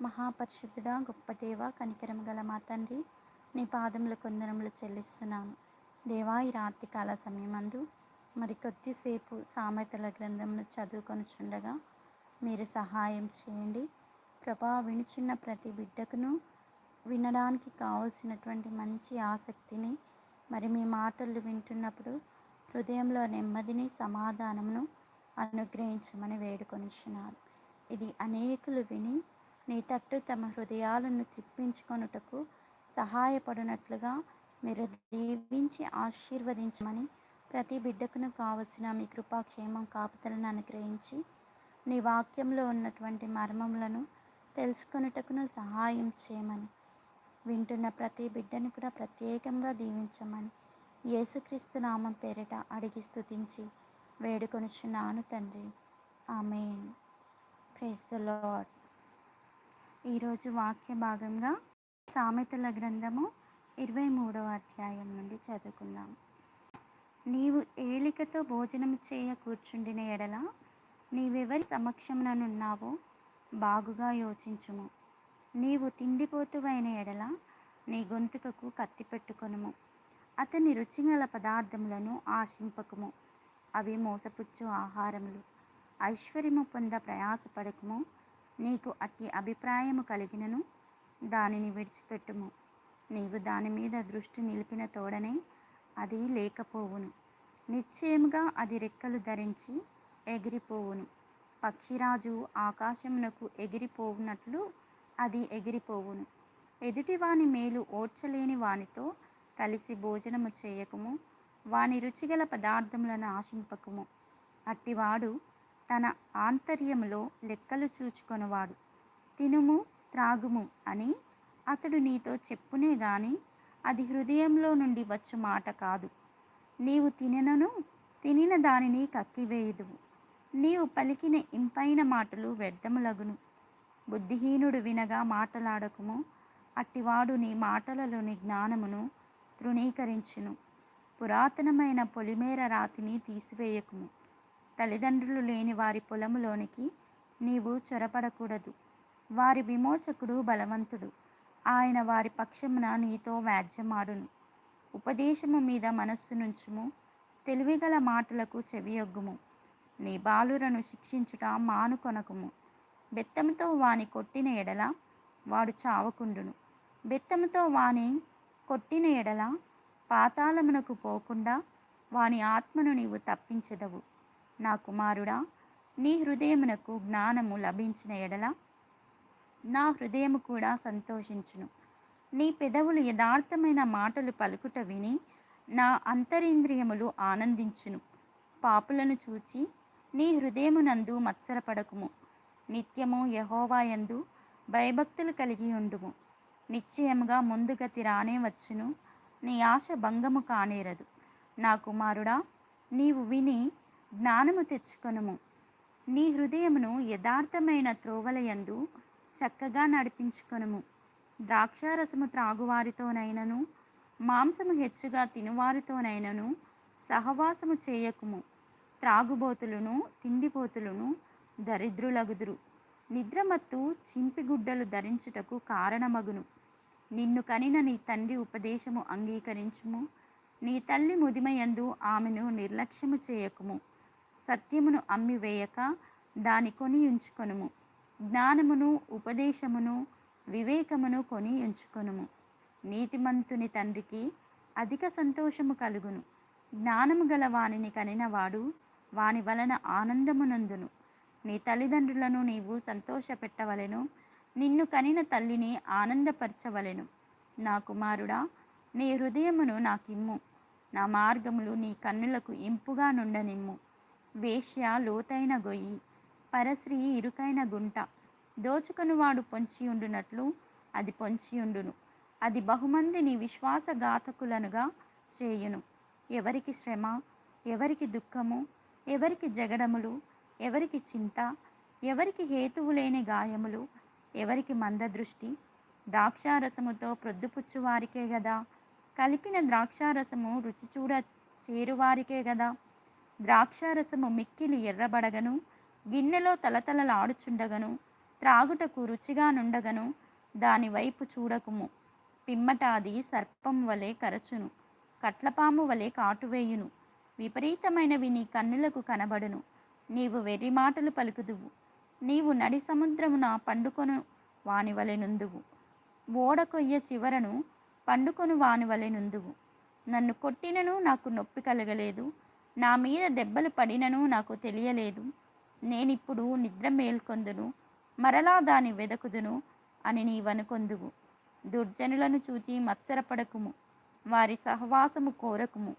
మహాపరిశుద్ధుడా గొప్ప దేవ కనికరం గల మా తండ్రి నీ పాదముల కొందరములు చెల్లిస్తున్నాను దేవా ఈ రాత్రి కాల సమయమందు మరి కొద్దిసేపు సామెతల గ్రంథమును చదువుకొనుచుండగా మీరు సహాయం చేయండి. ప్రభా వినుచున్న ప్రతి బిడ్డకును వినడానికి కావలసినటువంటి మంచి ఆసక్తిని మరి మీ మాటలు వింటున్నప్పుడు హృదయంలో నెమ్మదిని సమాధానమును అనుగ్రహించమని వేడుకొనిచున్నారు ఇది అనేకులు విని నీ తట్టు తమ హృదయాలను త్రిప్పించుకొనుటకు సహాయపడినట్లుగా మీరు దీవించి ఆశీర్వదించమని ప్రతి బిడ్డకును కావలసిన మీ కృపాక్షేమం కాపుతలను అనుగ్రహించి నీ వాక్యంలో ఉన్నటువంటి మర్మములను తెలుసుకొనుటకును సహాయం చేయమని వింటున్న ప్రతి బిడ్డను కూడా ప్రత్యేకంగా దీవించమని యేసుక్రీస్తు నామం పేరిట అడిగి స్థుతించి వేడుకొనుచున్నాను తండ్రి. ఆమె ప్రైజ్ ద లాడ్ ఈరోజు వాక్య భాగంగా సామెతల గ్రంథము ఇరవై మూడవ అధ్యాయం నుండి చదువుకుందాం. నీవు ఏలికతో భోజనం చేయ కూర్చుండిన ఎడల నీవెవరి సమక్షముననున్నావో బాగుగా యోచించుము. నీవు తిండిపోతువైన ఎడల నీ గొంతుకకు కత్తి పెట్టుకొనుము. అతని రుచిగల పదార్థములను ఆశింపకము. అవి మోసపుచ్చు ఆహారములు. ఐశ్వర్యము పొంద ప్రయాసపడకము. నీకు అట్టి అభిప్రాయము కలిగినను దానిని విడిచిపెట్టుము. నీవు దాని మీద దృష్టి నిలిపిన తోడనే అది లేకపోవును. నిశ్చయముగా అది రెక్కలు ధరించి ఎగిరిపోవును. పక్షిరాజు ఆకాశమునకు ఎగిరిపోవునట్లు అది ఎగిరిపోవును. ఎదుటివాని మేలు ఓడ్చలేని వానితో కలిసి భోజనము చేయకము. వాని రుచిగల పదార్థములను ఆశింపకము. అట్టివాడు తన ఆంతర్యములో లెక్కలు చూచుకొనవాడు. తినుము త్రాగుము అని అతడు నీతో చెప్పునే గాని అది హృదయంలో నుండి వచ్చు మాట కాదు. నీవు తిననను తినిన దానిని కక్కివేయదు నీవు పలికిన ఇంపైన మాటలు వ్యర్థములగును. బుద్ధిహీనుడు వినగా మాటలాడకము అట్టివాడు నీ మాటలలోని జ్ఞానమును తృణీకరించును. పురాతనమైన పొలిమేర రాతిని తీసివేయకుము. తల్లిదండ్రులు లేని వారి పొలములోనికి నీవు చొరపడకూడదు. వారి విమోచకుడు బలవంతుడు. ఆయన వారి పక్షమున నీతో వ్యాజ్యమాడును. ఉపదేశము మీద మనస్సు నుంచుము. తెలివిగల మాటలకు చెవియొగ్గుము. నీ బాలురను శిక్షించుట మానుకొనకుము. బెత్తముతో వాని కొట్టిన ఎడల వాడు చావకుండును. బెత్తముతో వాని కొట్టిన ఎడల పాతాళమునకు పోకుండా వాని ఆత్మను నీవు తప్పించెదవు. నా కుమారుడా నీ హృదయమునకు జ్ఞానము లభించిన ఎడల నా హృదయము కూడా సంతోషించును. నీ పెదవులు యథార్థమైన మాటలు పలుకుట విని నా అంతరింద్రియములు ఆనందించును. పాపులను చూచి నీ హృదయమునందు మత్సరపడకుము. నిత్యము యహోవాయందు భయభక్తులు కలిగి ఉండుము. నిశ్చయముగా ముందుగతి రానే వచ్చును. నీ ఆశ భంగము కానేరదు. నా కుమారుడా నీవు విని జ్ఞానము తెచ్చుకొనుము. నీ హృదయమును యథార్థమైన త్రోవలయందు చక్కగా నడిపించుకొనుము. ద్రాక్షారసము త్రాగువారితోనైనను మాంసము హెచ్చుగా తినువారితోనైనను సహవాసము చేయకుము. త్రాగుబోతులను తిండిపోతులను దరిద్రులగుదురు. నిద్రమత్తు చింపిగుడ్డలు ధరించుటకు కారణమగును. నిన్ను కనిన నీ తండ్రి ఉపదేశము అంగీకరించుము. నీ తల్లి ముదిమయందు ఆమెను నిర్లక్ష్యము చేయకుము. సత్యమును అమ్మివేయక దాని కొని ఉంచుకొనుము జ్ఞానమును ఉపదేశమును వివేకమును కొని ఉంచుకొనుము నీతిమంతుని తండ్రికి అధిక సంతోషము కలుగును. జ్ఞానము గల వానిని కనినవాడు వాని వలన ఆనందమునందును నీ తల్లిదండ్రులను నీవు సంతోషపెట్టవలెను. నిన్ను కనిన తల్లిని ఆనందపరచవలెను. నా కుమారుడా నీ హృదయమును నాకిమ్ము. నా మార్గములు నీ కన్నులకు ఇంపుగా నుండనిమ్ము. వేశ్య లోతైన గొయ్యి పరశ్రీ ఇరుకైన గుంట. దోచుకునివాడు పొంచియుండునట్లు అది పొంచియుండును. అది బహుమందిని విశ్వాసఘాతకులనుగా చేయును. ఎవరికి శ్రమ ఎవరికి దుఃఖము ఎవరికి జగడములు ఎవరికి చింత ఎవరికి హేతువు లేని గాయములు ఎవరికి మందదృష్టి ద్రాక్షారసముతో ప్రొద్దుపుచ్చువారికే గదా. కలిపిన ద్రాక్షారసము రుచి చూడ చేరువారికే గదా. ద్రాక్షారసము మిక్కిలి ఎర్రబడగను గిన్నెలో తలతలలాడుచుండగను త్రాగుటకు రుచిగా నుండగను దానివైపు చూడకుము. పిమ్మట అది సర్పం వలె కరచును కట్లపాము వలె కాటువేయును. విపరీతమైనవి నీ కన్నులకు కనబడును నీవు వెర్రి మాటలు పలుకుదువు. నీవు నడి సముద్రమున పండుకొను వానివలెనుందువు వలె ఓడ కొయ్య చివరను పండుకొను వానివలెనుందువు నన్ను కొట్టినను నాకు నొప్పి కలగలేదు నా మీద దెబ్బలు పడినను నాకు తెలియలేదు. నేనిప్పుడు నిద్ర మేల్కొందును మరలా దాని వెదకుదును అని నీవనుకొందువు. దుర్జనులను చూచి మత్సరపడకుము వారి సహవాసము కోరకుము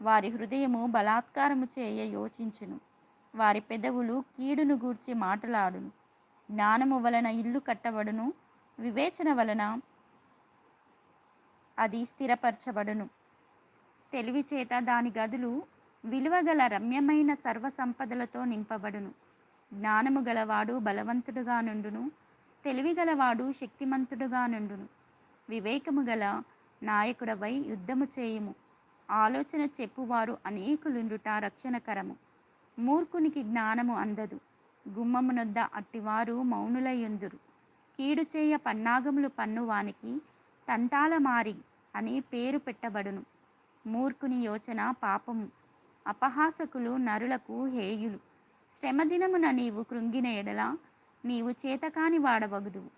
వారి హృదయము బలాత్కారము చేయ యోచించును వారి పెదవులు కీడును గూర్చి మాటలాడును. జ్ఞానము వలన ఇల్లు కట్టబడును వివేచన వలన అది స్థిరపరచబడును. తెలివి చేత దాని గదులు విలువగల రమ్యమైన సర్వ సంపదలతో నింపబడును. జ్ఞానము గలవాడు బలవంతుడుగా నుండును. తెలివిగలవాడు శక్తిమంతుడుగా నుండును. వివేకము గల నాయకుడవై యుద్ధము చేయుము. ఆలోచన చెప్పువారు అనేకులుండుట రక్షణకరము. మూర్ఖునికి జ్ఞానము అందదు. గుమ్మమునొద్ద అట్టివారు మౌనులయ్యుందురు కీడు చేయ పన్నాగములు పన్నువానికి తంటాల మారి అని పేరు పెట్టబడును. మూర్ఖుని యోచన పాపము. అపహాసకులు నరులకు హేయులు. శ్రమదినమున నీవు కృంగిన ఎడల నీవు చేతకాని వాడవగుదువు.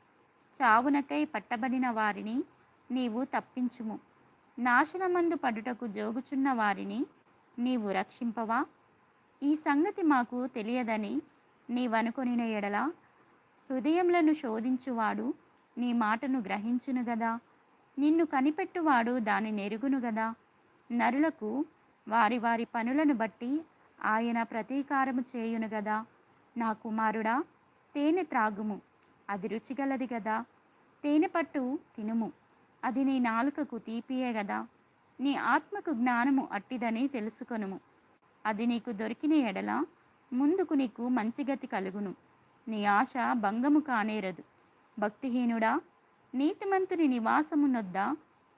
చావునకై పట్టబడిన వారిని నీవు తప్పించుము. నాశనమందు పడుటకు జోగుచున్న వారిని నీవు రక్షింపవా? ఈ సంగతి మాకు తెలియదని నీవనుకొనిన ఎడల హృదయములను శోధించువాడు నీ మాటను గ్రహించును గదా? నిన్ను కనిపెట్టువాడు దాని నెరుగును గదా? నరులకు వారి వారి పనులను బట్టి ఆయన ప్రతీకారము చేయును గదా. నా కుమారుడా తేనె త్రాగుము అది రుచిగలది గదా. తేనె పట్టు తినుము అది నీ నాలుకకు తీపియే గదా. నీ ఆత్మకు జ్ఞానము అట్టిదని తెలుసుకొనుము అది నీకు దొరికిన ఎడల ముందుకు నీకు మంచి గతి కలుగును. నీ ఆశ భంగము కానేరదు. భక్తిహీనుడా నీతిమంతుని నివాసమునొద్ద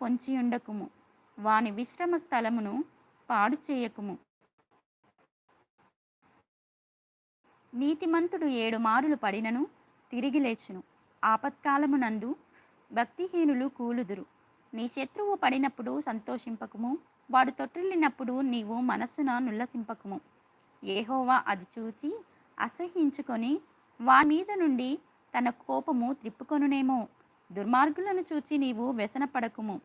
పొంచియుండకుము. వాని విశ్రమ స్థలమును పాడు చేయకుము. నీతిమంతుడు ఏడు మారులు పడినను తిరిగి లేచును. ఆపత్కాలమునందు భక్తిహీనులు కూలుదురు. నీ శత్రువు పడినప్పుడు సంతోషింపకము. వాడు తొట్టిల్లినప్పుడు నీవు మనస్సున నుల్లసింపకము. ఏహోవా అది చూచి అసహించుకొని వారి మీద నుండి తన కోపము త్రిప్పుకొనునేమో. దుర్మార్గులను చూచి నీవు వ్యసనపడకుము.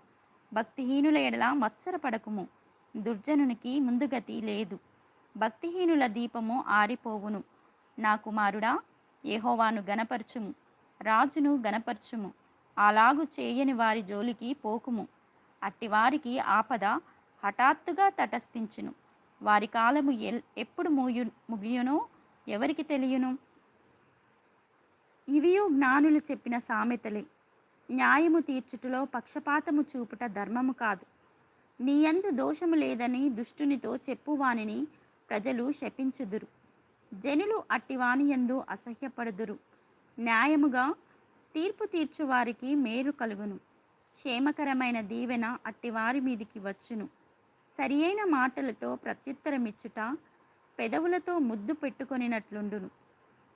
భక్తిహీనుల ఎడల మత్సరపడకుము. దుర్జనునికి ముందుగతి లేదు. భక్తిహీనుల దీపము ఆరిపోవును. నా కుమారుడా యెహోవాను గనపరచుము రాజును గనపరచుము అలాగు చేయని వారి జోలికి పోకుము. అట్టి వారికి ఆపద హఠాత్తుగా తటస్థించును. వారి కాలము ఎల్ ఎప్పుడు ముయు ముగియునో ఎవరికి తెలియను? ఇవియు జ్ఞానులు చెప్పిన సామెతలే. న్యాయము తీర్చుటలో పక్షపాతము చూపుట ధర్మము కాదు. నీయందు దోషము లేదని దుష్టునితో చెప్పువానిని ప్రజలు శపించుదురు. జనులు అట్టివానియందు అసహ్యపడుదురు. న్యాయముగా తీర్పు తీర్చువారికి మేలు కలుగును. క్షేమకరమైన దీవెన అట్టివారి మీదికి వచ్చును. సరియైన మాటలతో ప్రత్యుత్తరమిచ్చుట పెదవులతో ముద్దు పెట్టుకొనినట్లుండును.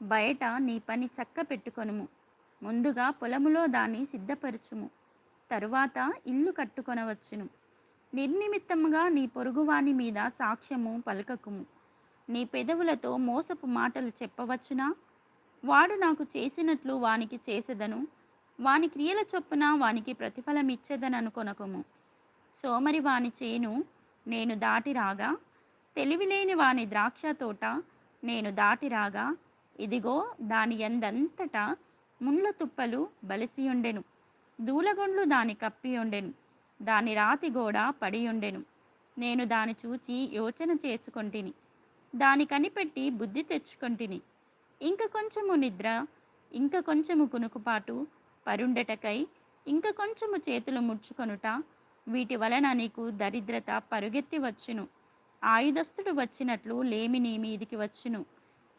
బయట నీ పని చక్క పెట్టుకొనుము. ముందుగా పొలములో దాన్ని సిద్ధపరచుము. తరువాత ఇల్లు కట్టుకొనవచ్చును. నిర్నిమిత్తముగా నీ పొరుగువాని మీద సాక్ష్యము పలకకుము. నీ పెదవులతో మోసపు మాటలు చెప్పవచ్చునా? వాడు నాకు చేసినట్లు వానికి చేసేదను. వాని క్రియల చొప్పున వానికి ప్రతిఫలం ఇచ్చేదననుకొనకము సోమరి వాని చేను నేను దాటి రాగా తెలివిలేని వాని ద్రాక్ష తోట నేను దాటి రాగా ఇదిగో దాని ఎందంతటా ముళ్ళ తుప్పలు బలిసియుండెను. దూలగొండ్లు దాని కప్పియుండెను. దాని రాతి గోడ పడియుండెను. నేను దాని చూచి యోచన చేసుకొంటిని. దాని కనిపెట్టి బుద్ధి తెచ్చుకొంటిని. ఇంక కొంచెము నిద్ర ఇంక కొంచెము కునుకుపాటు పరుండటకై ఇంక కొంచెము చేతులు ముడుచుకొనుట వీటి వలన నీకు దరిద్రత పరుగెత్తి వచ్చును. ఆయుధస్తుడు వచ్చినట్లు లేమి నీ మీదికి వచ్చును.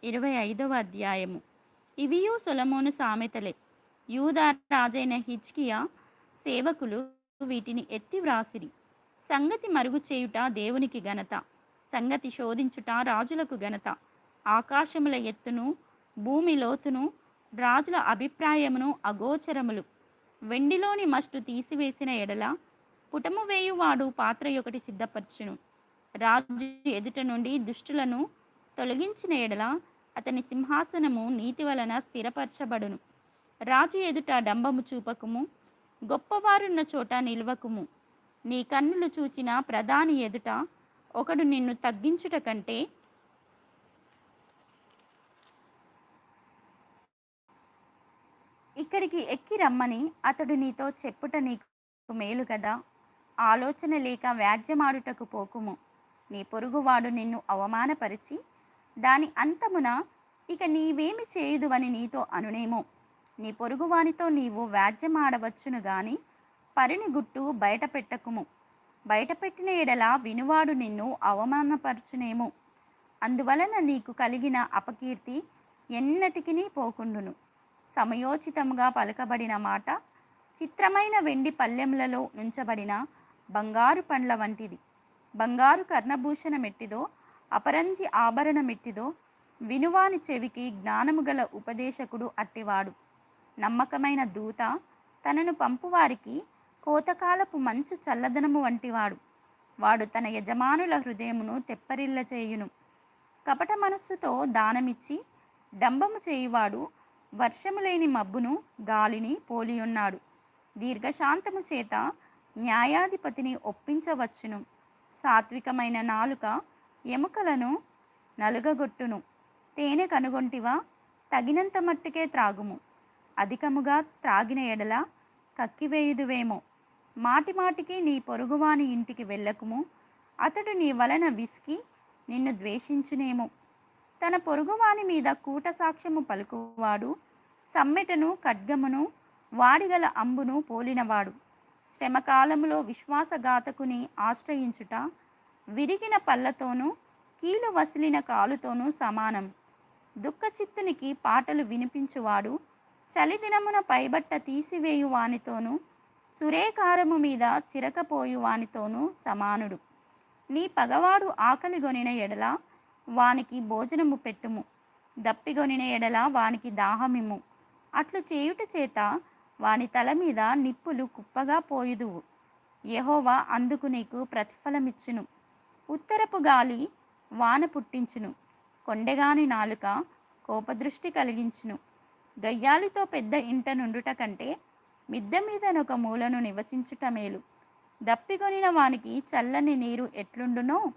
ఇరవై ఐదవ అధ్యాయము. ఇవియు సొలమోను సామెతలే. యూదా రాజైన హిజ్కియా సేవకులు వీటిని ఎత్తి వ్రాసిరి. సంగతి మరుగు చేయుట దేవునికి ఘనత. సంగతి శోధించుట రాజులకు ఘనత. ఆకాశముల ఎత్తును భూమి లోతును రాజుల అభిప్రాయమును అగోచరములు. వెండిలోని మస్టు తీసివేసిన ఎడల పుటము వేయువాడు పాత్ర ఒకటి సిద్ధపరచును. రాజు ఎదుట నుండి దుష్టులను తొలగించిన ఎడల అతని సింహాసనము నీతి వలన స్థిరపరచబడును. రాజు ఎదుట డంబము చూపకుము గొప్పవారున్న చోట నిల్వకుము. నీ కన్నులు చూచిన ప్రధాని ఎదుట ఒకడు నిన్ను తగ్గించుట కంటే ఇక్కడికి ఎక్కి రమ్మని అతడు నీతో చెప్పుట నీకు మేలు కదా. ఆలోచన లేక వ్యాజ్యమాడుటకు పోకుము. నీ పొరుగువాడు నిన్ను అవమానపరిచి దాని అంతమున ఇక నీవేమి చేయుదువని నీతో అనునేమో. నీ పొరుగువానితో నీవు వ్యాజ్యమాడవచ్చును గాని పరిని గుట్టు బయట పెట్టకుము బయటపెట్టిన ఎడల వినువాడు నిన్ను అవమానపరచునేమో. అందువలన నీకు కలిగిన అపకీర్తి ఎన్నటికినీ పోకుండును. సమయోచితముగా పలకబడిన మాట చిత్రమైన వెండి పల్లెములలో నుంచబడిన బంగారు పండ్ల వంటిది. బంగారు కర్ణభూషణ మెట్టిదో అపరంజి ఆభరణ మెట్టిదో వినువాని చెవికి జ్ఞానము గల ఉపదేశకుడు అట్టివాడు. నమ్మకమైన దూత తనను పంపువారికి కోతకాలపు మంచు చల్లదనము వంటివాడు. వాడు తన యజమానుల హృదయమును తెప్పరిల్ల చేయును. కపట మనస్సుతో దానమిచ్చి డంబము చేయువాడు వర్షము లేని మబ్బును గాలిని పోలియున్నాడు. దీర్ఘశాంతము చేత న్యాయాధిపతిని ఒప్పించవచ్చును. సాత్వికమైన నాలుక ఎముకలను నలుగగొట్టును. తేనె కనుగొంటివా తగినంత మట్టుకే త్రాగుము. అధికముగా త్రాగిన ఎడల కక్కివేయుదువేమో మాటి మాటికి నీ పొరుగువాని ఇంటికి వెళ్ళకుము. అతడు నీ వలన విసికి నిన్ను ద్వేషించునేమో. తన పొరుగువాని మీద కూట సాక్ష్యము పలుకువాడు సమ్మెటను ఖడ్గమును వాడిగల అంబును పోలినవాడు. శ్రమకాలములో విశ్వాసఘాతకుని ఆశ్రయించుట విరిగిన పళ్ళతోనూ కీలు వసిలిన కాలుతోనూ సమానం. దుఃఖచిత్తునికి పాటలు వినిపించువాడు చలిదినమున పైబట్ట తీసివేయు వానితోనూ సురేకారము మీద చిరకపోయు వానితోనూ సమానుడు. నీ పగవాడు ఆకలిగొనిన ఎడల వానికి భోజనము పెట్టుము. దప్పిగొనిన ఎడల వానికి దాహమిమ్ము. అట్లు చేయుట చేత వాని తల మీద నిప్పులు కుప్పగా పోయుదువు. యహోవా అందుకు నీకు ప్రతిఫలమిచ్చును. ఉత్తరపు గాలి వాన పుట్టించును. కొండగాని నాలుక కోపదృష్టి కలిగించును. గయ్యాలితో పెద్ద ఇంట నుండుట కంటే మిద్దె మీదనొక మూలను నివసించుట మేలు. దప్పిగొనిన వానికి చల్లని నీరు ఎట్లుండునో?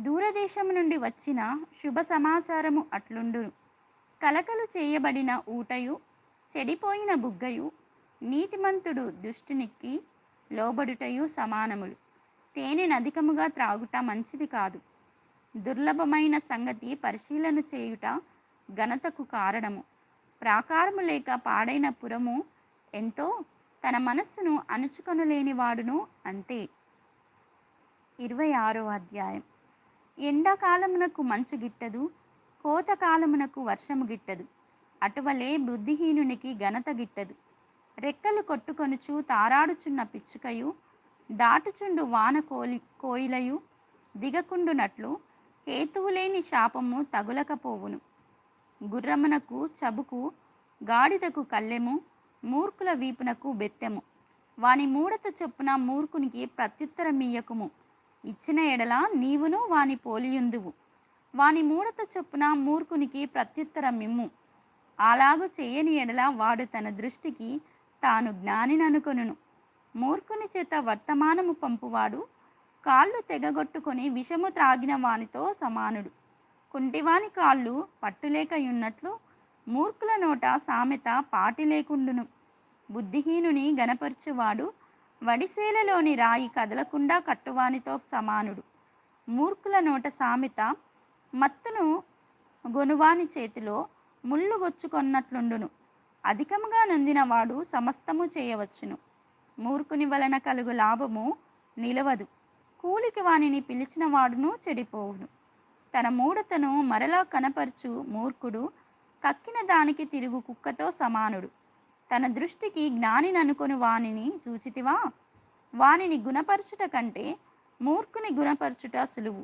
దూరదేశం నుండి వచ్చిన శుభ సమాచారము అట్లుండును కలకలు చేయబడిన ఊటయు చెడిపోయిన బుగ్గయు నీతిమంతుడు దుష్టునికి లోబడుటయు సమానములు. తేనెను అధికముగా త్రాగుట మంచిది కాదు. దుర్లభమైన సంగతి పరిశీలన చేయుట ఘనతకు కారణము. ప్రాకారము లేక పాడైన పురము ఎంతో తన మనస్సును అణుచుకొనలేని వాడును అంతే. ఇరవై ఆరో అధ్యాయం. ఎండాకాలమునకు మంచు గిట్టదు కోతకాలమునకు వర్షము గిట్టదు. అటువలే బుద్ధిహీనునికి ఘనత గిట్టదు. రెక్కలు కొట్టుకొనుచు తారాడుచున్న పిచ్చుకయు దాటుచుండు వాన కోలి కోయిలయు దిగకుండునట్లు హేతువులేని శాపము తగులకపోవును. గుర్రమునకు చబుకు గాడిదకు కళ్ళెము మూర్ఖుల వీపునకు బెత్తెము. వాని మూడత చొప్పున మూర్ఖునికి ప్రత్యుత్తరమియ్యకుము ఇచ్చిన ఎడల నీవును వాని పోలియుందువు. వాని మూడత చొప్పున మూర్ఖునికి ప్రత్యుత్తరమిమ్ము అలాగు చేయని ఎడల వాడు తన దృష్టికి తాను జ్ఞానిననుకొనును. మూర్ఖుని చేత వర్తమానము పంపువాడు కాళ్ళు తెగగొట్టుకొని విషము త్రాగిన వానితో సమానుడు. కుంటివాని కాళ్ళు పట్టులేకయున్నట్లు మూర్ఖుల నోట సామెత పాటి లేకుండును బుద్ధిహీనుని గనపరుచువాడు వడిసేలలోని రాయి కదలకుండా కట్టువానితో సమానుడు. మూర్ఖుల నోట సామెత మత్తును గొనువాని చేతిలో ముళ్ళు గొచ్చుకొన్నట్లుండును. అధికముగా నొందినవాడు సమస్తము చేయవచ్చును. మూర్ఖుని వలన కలుగు లాభము నిలవదు. కూలికి వానిని పిలిచిన వాడును చెడిపోవును. తన మూడతను మరలా కనపరచు మూర్ఖుడు కక్కిన దానికి తిరుగు కుక్కతో సమానుడు. తన దృష్టికి జ్ఞానిననుకొని వానిని చూచితివా? వానిని గుణపరచుట కంటే మూర్ఖుని గుణపరచుట సులువు.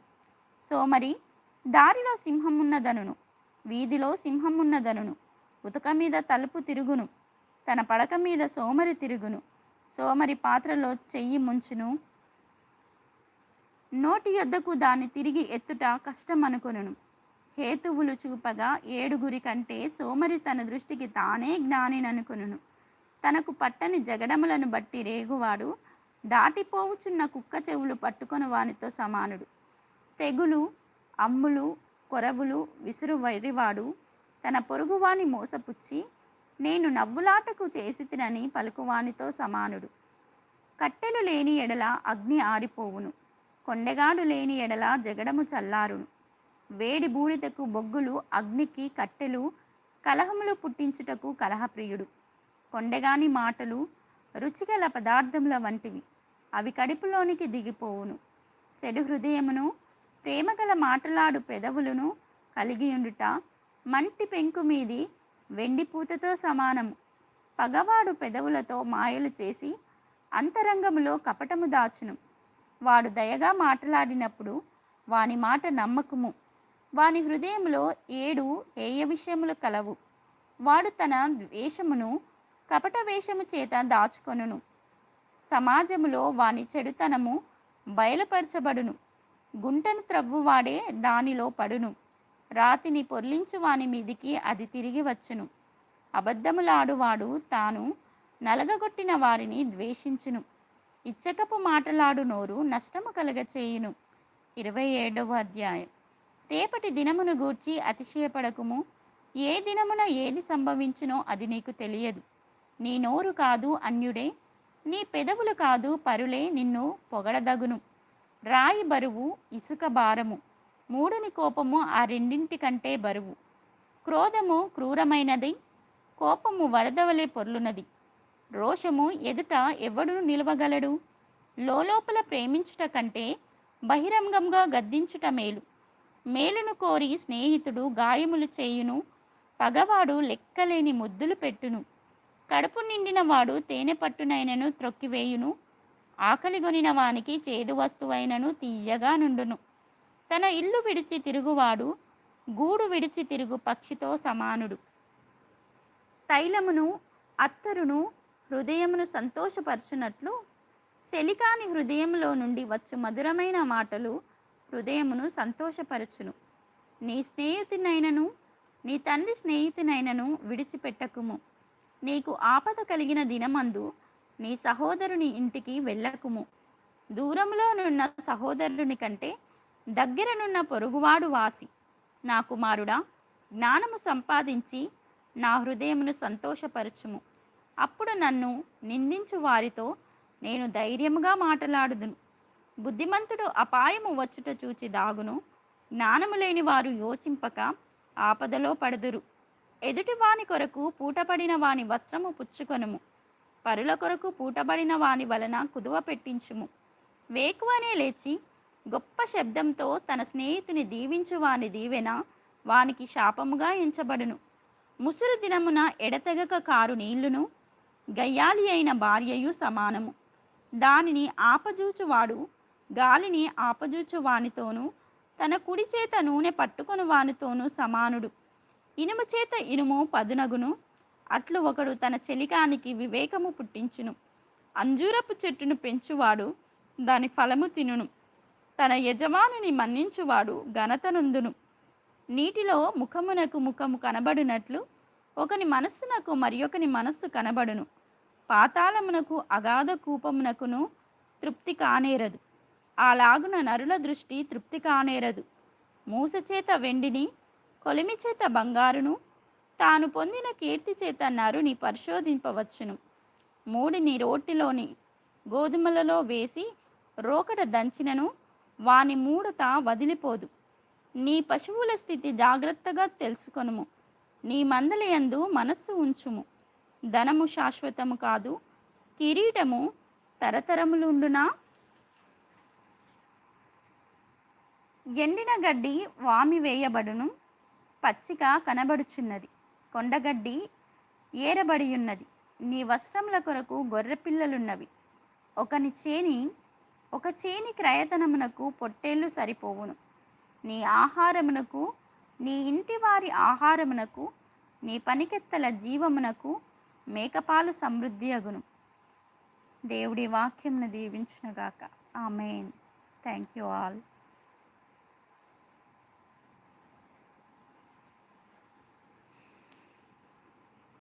సో మరి దారిలో సింహమున్నదనును వీధిలో సింహమున్నదనును ఉతక మీద తలుపు తిరుగును తన పడక మీద సోమరి తిరుగును సోమరి పాత్రలో చెయ్యి ముంచును నోటి యొద్దకు దాన్ని తిరిగి ఎత్తుట కష్టం అనుకొనును హేతువులు చూపగా ఏడుగురి కంటే సోమరి తన దృష్టికి తానే జ్ఞానిననుకొనును. తనకు పట్టని జగడములను బట్టి రేగువాడు దాటిపోవుచున్న కుక్క చెవులు పట్టుకొని వానితో సమానుడు. తెగులు అమ్ములు కొరవులు విసురు వైరివాడు తన పొరుగువాని మోసపుచ్చి నేను నవ్వులాటకు చేసి తినని పలుకువానితో సమానుడు. కట్టెలు లేని ఎడల అగ్ని ఆరిపోవును. కొండెగాడు లేని ఎడల జగడము చల్లారును. వేడి బూడిదకు బొగ్గులు అగ్నికి కట్టెలు కలహములు పుట్టించుటకు కలహప్రియుడు. కొండెగాని మాటలు రుచిగల పదార్థముల వంటివి అవి కడుపులోనికి దిగిపోవును. చెడు హృదయమును ప్రేమగల మాటలాడు పెదవులను కలిగియుండుట మంటి పెంకు మీది వెండి పూతతో సమానము. పగవాడు పెదవులతో మాయలు చేసి అంతరంగములో కపటము దాచును. వాడు దయగా మాట్లాడినప్పుడు వాని మాట నమ్మకము. వాని హృదయంలో ఏడు హేయ విషయములు కలవు. వాడు తన వేషమును కపట వేషము చేత దాచుకొనును. సమాజములో వాని చెడుతనము బయలుపరచబడును. గుంటను త్రవ్వువాడే దానిలో పడును. రాతిని పొర్లించు వాని మీదికి అది తిరిగి వచ్చును. అబద్ధములాడువాడు తాను నలగగొట్టిన వారిని ద్వేషించును. ఇచ్చకపు మాటలాడు నోరు నష్టము కలగచేయును. ఇరవై ఏడవ అధ్యాయం. రేపటి దినమును గూర్చి అతిశయపడకుము. ఏ దినమున ఏది సంభవించునో అది నీకు తెలియదు. నీ నోరు కాదు అన్యుడే నీ పెదవులు కాదు పరులే నిన్ను పొగడదగును. రాయి బరువు ఇసుక భారము. మూడుని కోపము ఆ రెండింటి కంటే బరువు. క్రోధము క్రూరమైనది కోపము వరదవలే పొర్లునది. రోషము ఎదుట ఎవడు నిలవగలడు? లోపల ప్రేమించుట కంటే బహిరంగంగా గద్దించుట మేలు. మేలును కోరి స్నేహితుడు గాయములు చేయును. పగవాడు లెక్కలేని ముద్దులు పెట్టును. కడుపు నిండిన వాడు తేనె పట్టునైనను త్రొక్కివేయును. ఆకలిగొనిన వానికి చేదు వస్తువైనను తీయగా నుండును. తన ఇల్లు విడిచి తిరుగువాడు గూడు విడిచి తిరుగు పక్షితో సమానుడు. తైలమును అత్తరును హృదయమును సంతోషపరచునట్లు సెలికాని హృదయంలో నుండి వచ్చు మధురమైన మాటలు హృదయమును సంతోషపరచును. నీ స్నేహితునైనను నీ తండ్రి స్నేహితునైనను విడిచిపెట్టకుము. నీకు ఆపద కలిగిన దినమందు నీ సహోదరుని ఇంటికి వెళ్ళకుము. దూరంలో నున్న సహోదరుని కంటే దగ్గరనున్న పొరుగువాడు వాసి నా కుమారుడా జ్ఞానము సంపాదించి నా హృదయమును సంతోషపరచుము. అప్పుడు నన్ను నిందించు వారితో నేను ధైర్యముగా మాట్లాడుదును. బుద్ధిమంతుడు అపాయము వచ్చుట చూచి దాగును. జ్ఞానము లేని వారు యోచింపక ఆపదలో పడుదురు. ఎదుటి వాని కొరకు పూటపడిన వాని వస్త్రము పుచ్చుకొనుము. పరుల కొరకు పూటబడిన వాని వలన కుదువ పెట్టించుము. వేకువనే లేచి గొప్ప శబ్దంతో తన స్నేహితుని దీవించు వాని దీవెన వానికి శాపముగా ఎంచబడును. ముసురు దినమున ఎడతెగక కారు నీళ్ళును గయ్యాలి అయిన భార్యయు సమానము. దానిని ఆపజూచువాడు గాలిని ఆపజూచు వానితోనూ తన కుడి చేత నూనె పట్టుకుని వానితోనూ సమానుడు. ఇనుము చేత ఇనుము పదునగును అట్లు ఒకడు తన చెలికానికి వివేకము పుట్టించును. అంజూరపు చెట్టును పెంచువాడు దాని ఫలము తినును. తన యజమానుని మన్నించువాడు ఘనతనుందును నీటిలో ముఖమునకు ముఖము కనబడినట్లు ఒకని మనస్సునకు మరి ఒకని మనస్సు కనబడును. పాతాళమునకు అగాధ కూపమునకును తృప్తి కానేరదు. అలాగున నరుల దృష్టి తృప్తి కానేరదు. మూసచేత వెండిని కొలిమి చేత బంగారును తాను పొందిన కీర్తి చేత నరుని పరిశోధింపవచ్చును. మూడిని రోటిలోని గోధుమలలో వేసి రోకట దంచినను వాని మూడత వదిలిపోదు. నీ పశువుల స్థితి జాగ్రత్తగా తెలుసుకొనుము. నీ మందలయందు మనస్సు ఉంచుము. ధనము శాశ్వతము కాదు కిరీటము తరతరములుండునా? ఎండిన గడ్డి వామి వేయబడును పచ్చిక కనబడుచున్నది. కొండగడ్డి ఏరబడి ఉన్నది నీ వస్త్రముల కొరకు గొర్రె పిల్లలున్నవి. ఒకని చేని ఒక చేని క్రయతనమునకు పొట్టేళ్ళు సరిపోవును. నీ ఆహారమునకు నీ ఇంటి వారి ఆహారమునకు నీ పనికెత్తల జీవమునకు మేకపాలు సమృద్ధి అగును. దేవుడి వాక్యంను దీవించునుగాక. ఆమెన్. Thank you all